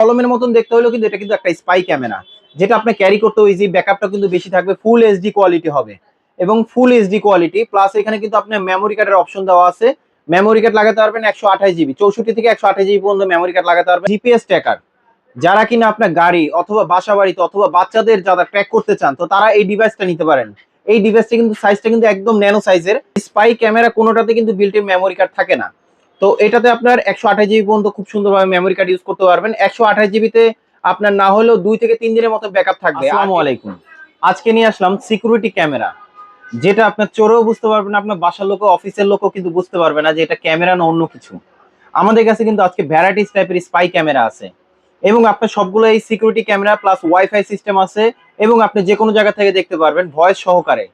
কলমের মতন দেখতে হলেও কিন্তু এটা কিন্তু একটা স্পাই ক্যামেরা যেটা আপনি ক্যারি করতেও ইজি ব্যাকআপটা কিন্তু বেশি থাকবে ফুল এইচডি কোয়ালিটি হবে। এবং ফুল এইচডি কোয়ালিটি প্লাস এখানে কিন্তু আপনার মেমোরি কার্ডের অপশন দেওয়া আছে। মেমোরি কার্ড লাগাতে পারবেন একশো আঠাশ জিবি চৌষট্টি থেকে একশো আঠাশ জিবি পর্যন্ত মেমোরি কার্ড লাগাতে পারবেন। জিপিএস ট্র্যাকার যারা কিনা আপনার গাড়ি অথবা বাসা বাড়িতে অথবা বাচ্চাদের যারা ট্র্যাক করতে চান, তো তারা এই ডিভাইসটা নিতে পারেন। এই ডিভাইসটা কিন্তু সাইজটা কিন্তু একদম ন্যানো সাইজের স্পাই ক্যামেরা কোনোটাতে কিন্তু বিল্ট ইন মেমোরি কার্ড থাকে না। তো এটাতে আপনার একশো আঠাশ জিবি পর্যন্ত খুব সুন্দরভাবে মেমোরি কার্ড ইউজ করতে পারবেন। একশো আঠাশ জিবিতে আপনার না হলেও দুই থেকে তিন দিনের মতো ব্যাকআপ থাকবে। আসসালামু আলাইকুম। আজকে নিয়ে আসলাম সিকিউরিটি ক্যামেরা যেটা আপনার চোরেও বুঝতে পারবেন আপনার বাসার লোকও অফিসের লোকও কিন্তু বুঝতে পারবে না যে এটা ক্যামেরা না অন্য কিছু। আমাদের কাছে কিন্তু আজকে ভ্যারাইটিস টাইপের স্পাই ক্যামেরা আছে। এবং আপনার সবগুলো এই security camera plus WiFi system আছে। এবং আপনি যে কোনো জায়গা থেকে দেখতে পারবেন ভয়েস সহকারে।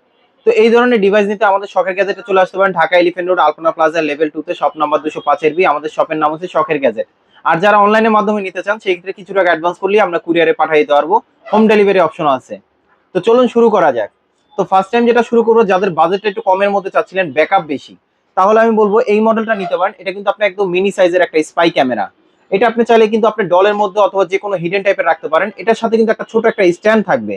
তো এই ধরনের ডিভাইস নিতে আমাদের শখের গ্যাজেটে চলে আসতে পারেন Dhaka elephant road Alpana plaza level টুতে শপ নাম্বার দুশো পাঁচের বি আমাদের শপের নাম হচ্ছে শখের গ্যাজেট আর যারা অনলাইনের মাধ্যমে নিতে চান, সেই ক্ষেত্রে কিছু টাকা অ্যাডভান্স করলে আমরা কুরিয়ারে পাঠিয়ে দিতে পারব। হোম ডেলিভারি অপশন আছে। তো চলুন শুরু করা যাক। তো ফার্স্ট টাইম যেটা শুরু করব, যাদের বাজেটটা একটু কমের মধ্যে চাচ্ছিলেন ব্যাকআপ বেশি। তাহলে আমি বলব, এই মডেলটা নিতে পারেন। এটা কিন্তু আপনার একদম মিনি সাইজের একটা স্পাই ক্যামেরা এটা আপনি চাইলে কিন্তু আপনি ডলের মধ্যে অথবা যে কোনো হিডেন টাইপের রাখতে পারেন। এটার সাথে কিন্তু একটা ছোট একটা স্ট্যান্ড থাকবে।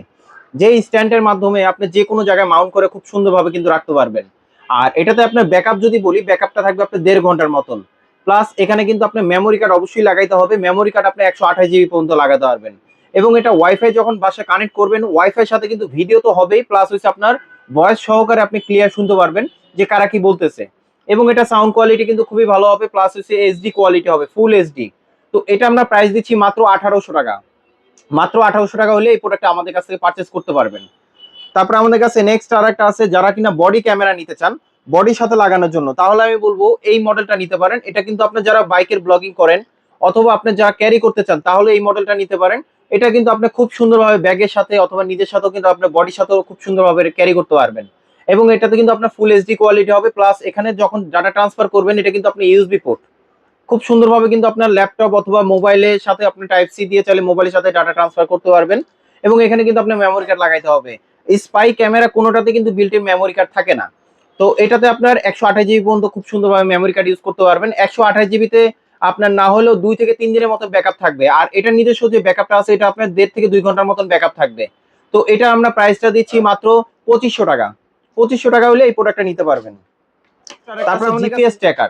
যে স্ট্যান্ডের মাধ্যমে আপনি যে কোনো জায়গায় মাউন্ট করে খুব সুন্দরভাবে কিন্তু রাখতে পারবেন। আর এটাতে আপনার ব্যাকআপ যদি বলি ব্যাকআপটা থাকবে আপনার দেড় ঘণ্টার মতন। প্লাস এখানে কিন্তু আপনার মেমোরি কার্ড অবশ্যই লাগাইতে হবে। মেমোরি কার্ড আপনি একশো আঠাশ জিবি পর্যন্ত লাগাতে পারবেন। এবং এটা ওয়াইফাই যখন বাসায় কানেক্ট করবেন ওয়াইফাই সাথে কিন্তু ভিডিও তো হবেই। প্লাস হচ্ছে আপনার ভয়েস সহকারে আপনি ক্লিয়ার শুনতে পারবেন যে কারা কি বলতেছে। এবং এটা সাউন্ড কোয়ালিটি কিন্তু খুবই ভালো হবে। প্লাস হচ্ছে এইচডি কোয়ালিটি হবে ফুল এইচডি তো এটা আমরা প্রাইস দিচ্ছি মাত্র আঠারোশো টাকা। মাত্র আঠারোশো টাকা হলে এই প্রোডাক্টটা আমাদের কাছ থেকে পারচেস করতে পারবেন। তারপর আমাদের কাছে নেক্সট আর একটা আছে, যারা কিনা বডি ক্যামেরা নিতে চান বডির সাথে লাগানোর জন্য। তাহলে আমি বলব, এই মডেলটা নিতে পারেন। এটা কিন্তু আপনি যারা বাইকের ব্লগিং করেন, অথবা আপনি যারা ক্যারি করতে চান, তাহলে এই মডেলটা নিতে পারেন। এটা কিন্তু আপনি খুব সুন্দরভাবে ব্যাগের সাথে অথবা নিজের সাথেও কিন্তু আপনার বডির সাথেও খুব সুন্দরভাবে ক্যারি করতে পারবেন। এবং এটাতে কিন্তু আপনার ফুল এইচডি কোয়ালিটি হবে প্লাস এখানে যখন ডাটা ট্রান্সফার করবেন, এটা কিন্তু আপনি ইউএসবি পোর্ট খুব সুন্দরভাবে কিন্তু আপনার ল্যাপটপ অথবা মোবাইলের সাথে আপনি টাইপ সি দিয়ে চাইলে মোবাইলের সাথে ডাটা ট্রান্সফার করতে পারবেন। এবং এখানে কিন্তু আপনার মেমোরি কার্ড লাগাইতে হবে। স্পাই ক্যামেরা কোনোটাতে কিন্তু বিল্ট ইন মেমোরি কার্ড থাকে না। তো এটাতে আপনার একশো আঠাশ জিবি পর্যন্ত খুব সুন্দরভাবে মেমোরি কার্ড ইউজ করতে পারবেন। একশো আঠাশ জিবিতে আপনার না হলেও দুই থেকে তিন দিনের মতো ব্যাকআপ থাকবে। আর এটা নিজস্ব যে ব্যাকআপটা আছে এটা আপনার দেড় থেকে দুই ঘণ্টার মতন ব্যাকআপ থাকবে। তো এটা আমরা প্রাইসটা দিচ্ছি মাত্র পঁচিশশো টাকা। পঁচিশশো টাকা হলে এই প্রোডাক্টটা নিতে পারবেন। তারপর জিপিএস ট্র্যাকার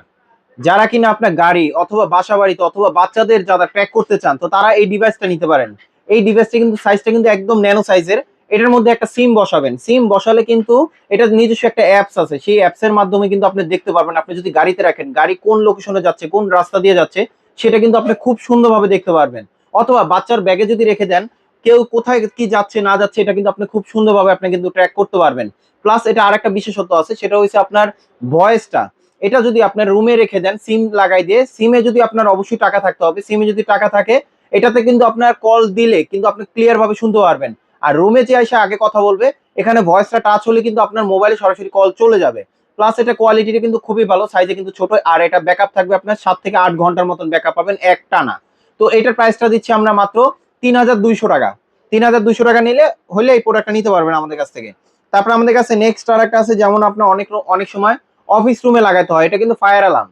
যারা কিনা আপনার গাড়ি অথবা বাসা বাড়িতে অথবা বাচ্চাদের যারা ট্র্যাক করতে চান, তো তারা এই ডিভাইসটা নিতে পারেন। এই ডিভাইসটা কিন্তু সাইজটা কিন্তু একদম ন্যানো সাইজের এটার মধ্যে একটা সিম বসাবেন। সিম বসালে কিন্তু এটা নিজস্ব একটা অ্যাপস আছে। সেই অ্যাপস এর মাধ্যমে কিন্তু আপনি দেখতে পারবেন। আপনি যদি গাড়িতে রাখেন, গাড়ি কোন লোকেশনে যাচ্ছে, কোন রাস্তা দিয়ে যাচ্ছে, সেটা কিন্তু আপনি খুব সুন্দরভাবে দেখতে পারবেন। অথবা বাচ্চার ব্যাগে যদি রেখে দেন, কেউ কোথায় কি যাচ্ছে, না যাচ্ছে, এটা কিন্তু আপনি খুব সুন্দরভাবে আপনি কিন্তু ট্র্যাক করতে পারবেন। প্লাস এটা আরেকটা বিশেষত্ব আছে, সেটা হচ্ছে আপনার ভয়েসটা এটা যদি আপনার রুমে রেখে দেন সিম লাগাই দিয়ে সিমে যদি আপনার অবশ্যই টাকা থাকতে হবে সিমে যদি টাকা থাকে, এটাতে কিন্তু আপনার কল দিলে কিন্তু আপনি ক্লিয়ার ভাবে শুনতে পারবেন। আর রুমে যে এসে আগে কথা বলবে, এখানে ভয়েসটা টাচ হলে কিন্তু আপনার মোবাইলে সরাসরি কল চলে যাবে। প্লাস এটা কোয়ালিটিটা কিন্তু খুবই ভালো সাইজে কিন্তু ছোট, আর এটা ব্যাকআপ থাকবে আপনার সাত থেকে আট ঘণ্টার মতন ব্যাকআপ পাবেন এক টানা তো এটার প্রাইসটা দিচ্ছি আমরা মাত্র তিন হাজার দুইশো টাকা। তিন হাজার দুইশো টাকা নিলে হলে এই প্রোডাক্টটা নিতে পারবেন আমাদের কাছ থেকে। তারপর আমাদের কাছে নেক্সট আর একটা আছে, যেমন আপনার অনেক অনেক সময় অফিস রুমে লাগাতে হয়, এটা কিন্তু ফায়ার অ্যালার্ম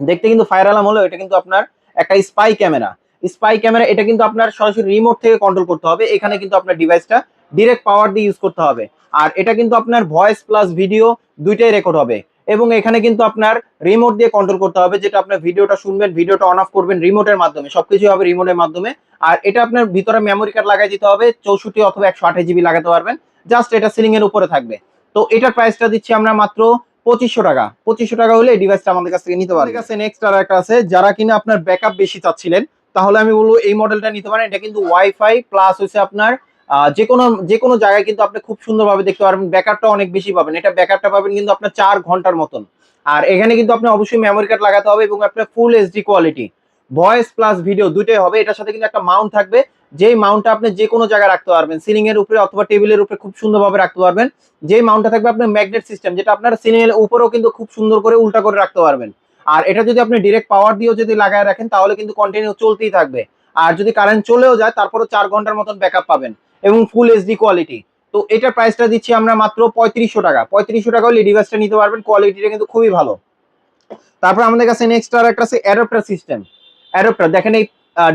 দেখতে কিন্তু ফায়ার অ্যালার্ম হলো এটা কিন্তু আপনার একটা স্পাই ক্যামেরা স্পাই ক্যামেরা এটা কিন্তু আপনার সরাসরি রিমোট থেকে কন্ট্রোল করতে হবে, এখানে কিন্তু আপনার ডিভাইসটা ডিরেক্ট পাওয়ার দিয়ে ইউজ করতে হবে। আর এটা কিন্তু আপনার ভয়েস প্লাস ভিডিও দুইটাই রেকর্ড হবে। এবং এখানে কিন্তু আপনার রিমোট দিয়ে কন্ট্রোল করতে হবে, যেটা আপনার ভিডিওটা শুনবেন ভিডিওটা অন অফ করবেন রিমোটের মাধ্যমে সবকিছু হবে রিমোটের মাধ্যমে। আর এটা আপনার ভিতরে মেমোরি কার্ড লাগাই দিতে হবে, চৌষট্টি অথবা একশো আঠাশ জিবি লাগাতে পারবেন জাস্ট এটা সিলিং এর উপরে থাকবে। তো এটার প্রাইসটা দিচ্ছি আমরা মাত্র পঁচিশশো টাকা। পঁচিশশো টাকা হলে এই ডিভাইসটা আমাদের কাছ থেকে নিতে পারবেন কাছে নেক্সট আর একটা আছে, যারা কিনা আপনার ব্যাকআপ বেশি চাচ্ছিলেন, তাহলে আমি বলব এই মডেলটা নিতে পারেন। এটা কিন্তু ওয়াইফাই প্লাস হচ্ছে আপনার যে কোনো যে কোনো জায়গায় কিন্তু আপনি খুব সুন্দরভাবে দেখতে পারবেন। ব্যাকআপটা অনেক বেশি পাবেন। এটা ব্যাকআপটা পাবেন কিন্তু আপনার চার ঘণ্টার মতন। আর এখানে কিন্তু আপনি অবশ্যই মেমোরি কার্ড লাগাতে হবে এবং আপনার full HD quality voice plus video দুটোই হবে। এটার সাথে কিন্তু একটা মাউন্ট থাকবে। যেই মাউন্টটা আপনি যে কোনো জায়গায় রাখতে পারবেন সিলিং এর উপরে অথবা টেবিলের উপরে খুব সুন্দরভাবে রাখতে পারবেন, যেই মাউন্টটা থাকবে আপনার ম্যাগনেট সিস্টেম যেটা আপনার সিলিং এর উপরেও কিন্তু খুব সুন্দর করে উল্টা করে রাখতে পারবেন। আর এটা যদি আপনি ডিরেক্ট পাওয়ার দিয়েও যদি লাগায় রাখেন, তাহলে কিন্তু কন্টিনিউ চলতেই থাকবে। আর যদি কারেন্ট চলেও যায়, তারপরও চার ঘণ্টার মতন ব্যাকআপ পাবেন এবং ফুল এইচডি কোয়ালিটি তো এটার প্রাইসটা দিচ্ছি আমরা মাত্র পঁয়ত্রিশশো টাকা। পঁয়ত্রিশশো টাকা হলে ডিভাইসটা নিতে পারবেন কোয়ালিটিটা কিন্তু খুবই ভালো। তারপর আমাদের কাছে নেক্সট আর একটা আছে অ্যাডাপ্টার সিস্টেম অ্যাডাপ্টার দেখেন এই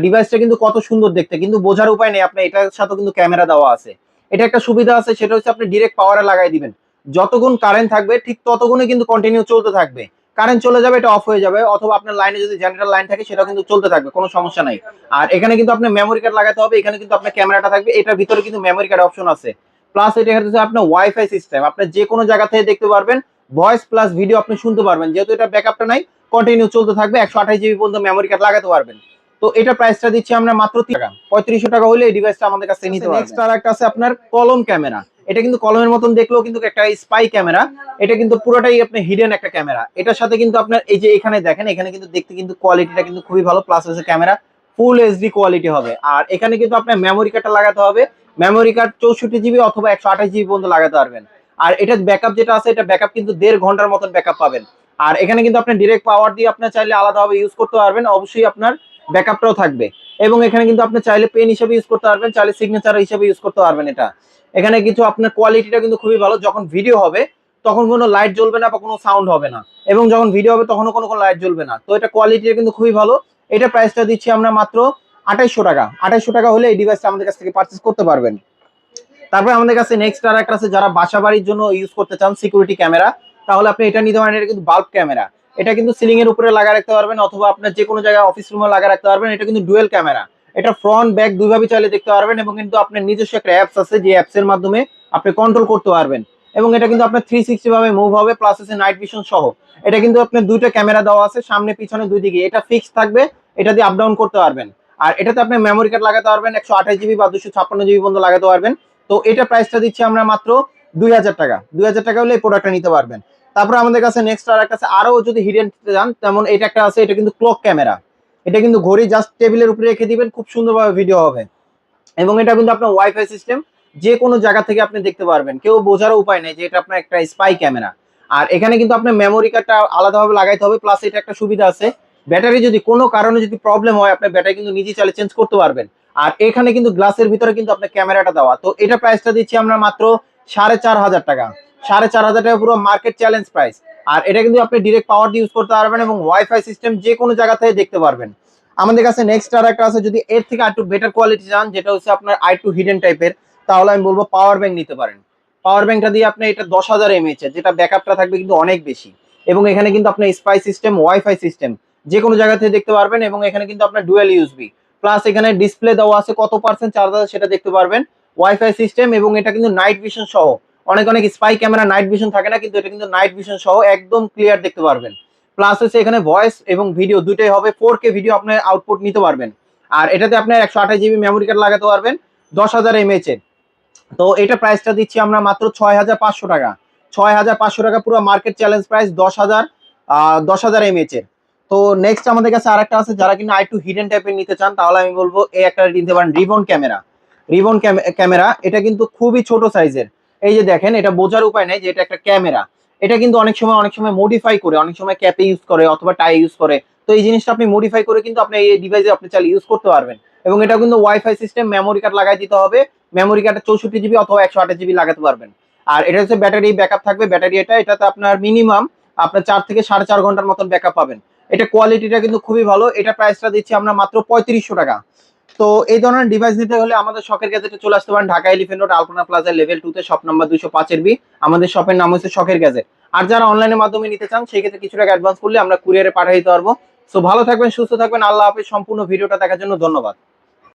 ডিভাইসটা কিন্তু কত সুন্দর দেখতে, কিন্তু বোঝার উপায় নেই আপনার, এটার সাথে কিন্তু ক্যামেরা দেওয়া আছে। এটা একটা সুবিধা আছে, সেটা হচ্ছে আপনি ডিরেক্ট পাওয়ারে লাগাই দিবেন। যতক্ষণ কারেন্ট থাকবে, ঠিক ততক্ষণে কিন্তু কন্টিনিউ চলতে থাকবে। কারেন্ট চলে যাবে, এটা অফ হয়ে যাবে, অথবা আপনার লাইনে যদি জেনারেটর লাইন থাকে সেটা কিন্তু চলতে থাকবে, কোনো সমস্যা নাই। আর এখানে কিন্তু আপনার মেমোরি কার্ড লাগাতে হবে, এখানে কিন্তু আপনার ক্যামেরাটা থাকবে, এটার ভিতরে কিন্তু মেমোরি কার্ড অপশন আছে। প্লাস এটা হচ্ছে আপনার ওয়াইফাই সিস্টেম আপনি যে কোনো জায়গা থেকে দেখতে পারবেন ভয়েস প্লাস ভিডিও আপনি শুনতে পারবেন, যেহেতু এটা ব্যাকআপটা নাই কন্টিনিউ চলতে থাকবে, একশো আঠাশ জিবি পর্যন্ত মেমোরি কার্ড লাগাতে পারবেন। তো এটা প্রাইসটা দিচ্ছি আমরা মাত্র তিন টাকা। পঁয়ত্রিশশো টাকা হলে এই ডিভাইসটা আমাদের কাছে নিতে নেক্সট আর একটা আছে আপনার কলম ক্যামেরা। এটা কিন্তু কলমের মতন দেখলেও কিন্তু একটা স্পাই ক্যামেরা। এটা কিন্তু পুরোটাই আপনি হিডেন একটা ক্যামেরা। এটার সাথে কিন্তু আপনার এই যে এখানে দেখেন এখানে কিন্তু দেখতে কিন্তু কোয়ালিটিটা কিন্তু খুবই ভালো প্লাস হচ্ছে ক্যামেরা ফুল এইচডি কোয়ালিটি হবে। আর এখানে কিন্তু আপনার মেমোরি কার্ডটা লাগাতে হবে। মেমোরি কার্ড চৌষট্টি জিবি অথবা একশো আঠাশ জিবি পর্যন্ত লাগাতে পারবেন। আর এটা ব্যাকআপ যেটা আছে এটা ব্যাকআপ কিন্তু দেড় ঘণ্টার মতন ব্যাকআপ পাবেন। আর এখানে কিন্তু আপনি ডিরেক্ট পাওয়ার দিয়ে আপনার চাইলে আলাদাভাবে ইউজ করতে পারবেন। অবশ্যই আপনার ব্যাকআপটাও থাকবে। এবং এখানে কিন্তু আপনি চাইলে পেন হিসেবে ইউজ করতে পারবেন, চাইলে সিগনেচার হিসেবে ইউজ করতে পারবেন এটা। এখানে কিছু আপনার কোয়ালিটিটা কিন্তু খুবই ভালো, যখন ভিডিও হবে, তখন কোনো লাইট জ্বলবে না বা কোনো সাউন্ড হবে না। এবং যখন ভিডিও হবে, তখনও কোনো কোনো লাইট জ্বলবে না। তো এটা কোয়ালিটিটা কিন্তু খুবই ভালো। এটা প্রাইসটা দিচ্ছি আমরা মাত্র আঠাইশশো টাকা। আঠাইশশো টাকা হলে এই ডিভাইসটা আমাদের কাছ থেকে পারচেস করতে পারবেন। তারপরে আমাদের কাছে নেক্সট আর একটা আছে, যারা বাসা বাড়ির জন্য ইউজ করতে চান সিকিউরিটি ক্যামেরা তাহলে আপনি এটা নিতে পারেন, এটা কিন্তু বাল্ব ক্যামেরা এটা কিন্তু সিলিং এর উপরে লাগা রাখতে পারবেন, অথবা আপনার যে কোনো জায়গায় অফিস রুমে লাগা রাখতে পারবেন। এটা কিন্তু ডুয়েল ক্যামেরা এটা ফ্রন্ট ব্যাক দুইভাবে চাইলে দেখতে পারবেন এবং কিন্তু আপনার নিজস্ব একটা অ্যাপস আছে যে অ্যাপস এর মাধ্যমে আপনি কন্ট্রোল করতে পারবেন। এবং এটা কিন্তু আপনার থ্রি সিক্সটি ভাবে মুভ হবে প্লাস আছে নাইট ভিশন সহ। এটা কিন্তু আপনার দুইটা ক্যামেরা দেওয়া আছে, সামনে, পিছনে দুই দিকে। এটা ফিক্স থাকবে, এটা দিয়ে আপ ডাউন করতে পারবেন। আর এটাতে আপনি মেমোরি কার্ড লাগাতে পারবেন, একশো আঠাশ জিবি বা দুশো ছাপ্পান্ন জিবি পর্যন্ত লাগাতে পারবেন। তো এটা প্রাইসটা দিচ্ছি আমরা মাত্র দুই হাজার টাকা। দুই হাজার টাকা হলে এই প্রোডাক্টটা নিতে পারবেন। তারপরে আমাদের কাছে নেক্সট আর একটা আরও যদি হিডেন যান তেমন এটা একটা আছে, এটা কিন্তু ক্লক ক্যামেরা এটা কিন্তু ঘড়ি জাস্ট টেবিলের উপরে রেখে দিবেন, খুব সুন্দরভাবে ভিডিও হবে। এবং এটা কিন্তু আপনার ওয়াইফাই সিস্টেম যে কোনো জায়গা থেকে আপনি দেখতে পারবেন। কেউ বোঝার উপায় নেই যে এটা আপনার একটা স্পাই ক্যামেরা আর এখানে কিন্তু আপনার মেমোরি কার্ডটা আলাদাভাবে লাগাইতে হবে প্লাস এটা একটা সুবিধা আছে। ব্যাটারি যদি কোনো কারণে যদি প্রবলেম হয়, আপনার ব্যাটারি কিন্তু নিজে চালে চেঞ্জ করতে পারবেন। আর এখানে কিন্তু গ্লাসের ভিতরে কিন্তু আপনার ক্যামেরাটা দেওয়া। তো এটা প্রাইসটা দিচ্ছি আমরা মাত্র সাড়ে চার হাজার টাকা। সাড়ে চার হাজার টাকা পুরো মার্কেট চ্যালেঞ্জ প্রাইস আর এটা কিন্তু আপনি ডিরেক্ট পাওয়ার দিয়ে ইউজ করতে পারবেন এবং ওয়াইফাই সিস্টেম যে কোনো জায়গা থেকে দেখতে পারবেন। আমাদের কাছে নেক্সট আর একটা আছে, যদি এর থেকে একটু বেটার কোয়ালিটি চান, যেটা হচ্ছে আপনার আই টু হিডেন টাইপের তাহলে আমি বলব পাওয়ার ব্যাংক নিতে পারেন। পাওয়ার ব্যাংকটা দিয়ে আপনি এটা দশ হাজার এমএইচ যেটা ব্যাকআপটা থাকবে কিন্তু অনেক বেশি। এবং এখানে কিন্তু আপনার স্পাই সিস্টেম ওয়াইফাই সিস্টেম যে কোনো জায়গা থেকে দেখতে পারবেন এবং এখানে কিন্তু আপনার ডুয়েল ইউএসবি প্লাস এখানে ডিসপ্লে দেওয়া আছে কত পার্সেন্ট চার্জ আছে সেটা দেখতে পারবেন। ওয়াইফাই সিস্টেম এবং এটা কিন্তু নাইট ভিশন সহ অনেক অনেক স্পাই ক্যামেরা নাইট ভিশন থাকে না, কিন্তু এটা কিন্তু নাইট ভিশন সহ একদম ক্লিয়ার দেখতে পারবেন। প্লাস হচ্ছে এখানে ভয়েস এবং ভিডিও দুটোই হবে ফোর কে ভিডিও আপনার আউটপুট নিতে পারবেন। আর এটাতে আপনার একশো আঠাশ জিবি মেমোরি কার্ড লাগাতে পারবেন, দশ হাজার এমএইচ এর। তো এটা প্রাইসটা দিচ্ছি আমরা মাত্র ছয় হাজার পাঁচশো টাকা। ছয় হাজার পাঁচশো টাকা পুরো মার্কেট চ্যালেঞ্জ প্রাইস দশ হাজার দশ হাজার এমএইচ এর। তো নেক্সট আমাদের কাছে আরেকটা আছে, যারা কিন্তু কিনা একটু হিডেন টাইপের নিতে চান, তাহলে আমি বলব এই একটা নিতে পারেন রিবন ক্যামেরা রিবন ক্যামেরা এটা কিন্তু খুবই ছোট সাইজের এই যে দেখেন, এটা বোঝার উপায় নেই যে এটা একটা ক্যামেরা। এটা কিন্তু অনেক সময় অনেক সময় মডিফাই করে, অনেক সময় ক্যাপে ইউজ করে অথবা টাই ইউজ করে। তো এই জিনিসটা আপনি মডিফাই করে কিন্তু আপনি এই ডিভাইসে আপনি চাইলে ইউজ করতে পারবেন। এবং এটা কিন্তু ওয়াইফাই সিস্টেম মেমোরি কার্ড লাগাই দিতে হবে। মেমোরি কার্ডে চৌষট্টি জিবি অথবা একশো আঠাশ জিবি লাগাতে পারবেন। আর এটা হচ্ছে ব্যাটারি ব্যাকআপ থাকবে। ব্যাটারি এটা, এটাতে আপনার মিনিমাম আপনার চার থেকে সাড়ে চার ঘণ্টার মতন ব্যাকআপ পাবেন। এটা কোয়ালিটিটা কিন্তু খুবই ভালো। এটা প্রাইসটা দিচ্ছি আমরা মাত্র পঁয়ত্রিশশো টাকা। তো এই ধরনের ডিভাইস নিতে হলে আমাদের শখের গ্যাজেটে চলে আসতে পারেন Dhaka elephant road Alpana plaza level two তে শপ নাম্বার দুশো পাঁচের বি আমাদের শপের নাম হচ্ছে শখের গ্যাজেট আর যারা অনলাইনের মাধ্যমে নিতে চান, সেই ক্ষেত্রে কিছু টাকা অ্যাডভান্স করলে আমরা কুরিয়ারে পাঠিয়ে দিতে পারব। সো ভালো থাকবেন, সুস্থ থাকবেন, আল্লাহ হাফেজ। সম্পূর্ণ ভিডিওটা দেখার জন্য ধন্যবাদ।